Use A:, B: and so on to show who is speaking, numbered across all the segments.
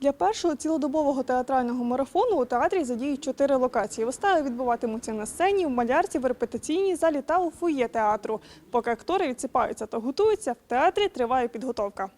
A: Для першого цілодобового театрального марафону у театрі задіють чотири локації. Вистави відбуватимуться на сцені, в малярці, в репетиційній залі та у фоє театру. Поки актори відсипаються та готуються, в театрі триває підготовка.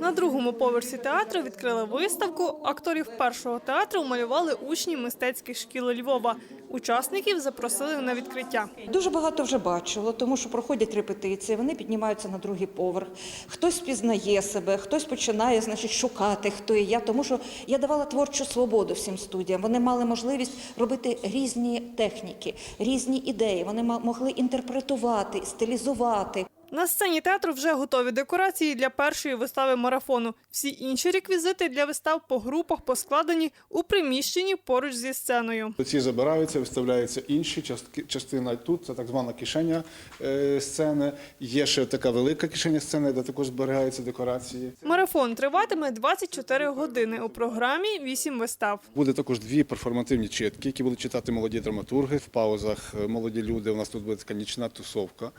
A: На другому поверсі театру відкрили виставку. Акторів першого театру малювали учні мистецьких шкіл Львова. Учасників запросили на відкриття.
B: Дуже багато вже бачило, тому що проходять репетиції, вони піднімаються на другий поверх. Хтось пізнає себе, хтось починає значить, шукати, хто і я. Тому що я давала творчу свободу всім студіям. Вони мали можливість робити різні техніки, різні ідеї. Вони могли інтерпретувати, стилізувати.
A: На сцені театру вже готові декорації для першої вистави марафону. Всі інші реквізити для вистав по групах поскладені у приміщенні поруч зі сценою.
C: Ці забираються, виставляються інші частки. Частина тут це так звана кишеня е, сцени. Є ще така велика кишеня сцени, де також зберігаються декорації.
A: Марафон триватиме 24 години. У програмі 8 вистав.
C: Буде також дві перформативні читки, які будуть читати молоді драматурги. В паузах е, молоді люди. У нас тут буде така нічна тусовка.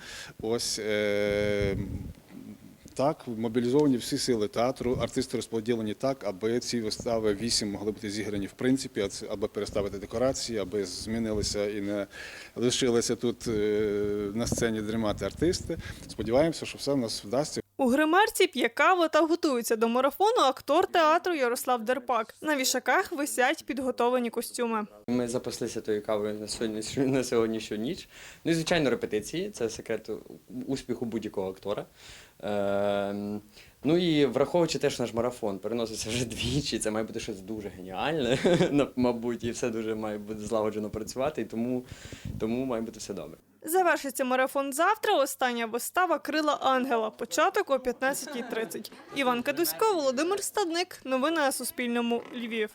C: Ось е, так, мобілізовані всі сили театру, артисти розподілені так, аби ці вистави вісім могли бути зіграні в принципі, аби переставити декорації, аби змінилися і не лишилися тут е, на сцені дрімати артисти. Сподіваємося, що все в нас вдасться.
A: У гримерці п'є каву та готується до марафону актор театру Ярослав Дерпак. На вішаках висять підготовлені костюми.
D: Ми запаслися тою кавою на сьогодні на сьогоднішню ніч. Ну і звичайно, репетиції це секрет успіху будь-якого актора. Ем, ну і враховуючи теж наш марафон, переноситься вже двічі. Це має бути щось дуже геніальне, мабуть, і все дуже має бути злагоджено працювати, і тому, тому має бути все добре.
A: Завершиться марафон завтра. Остання вистава Крила Ангела. Початок о 15.30. Іван Кадусько, Володимир Стадник. Новини на Суспільному. Львів.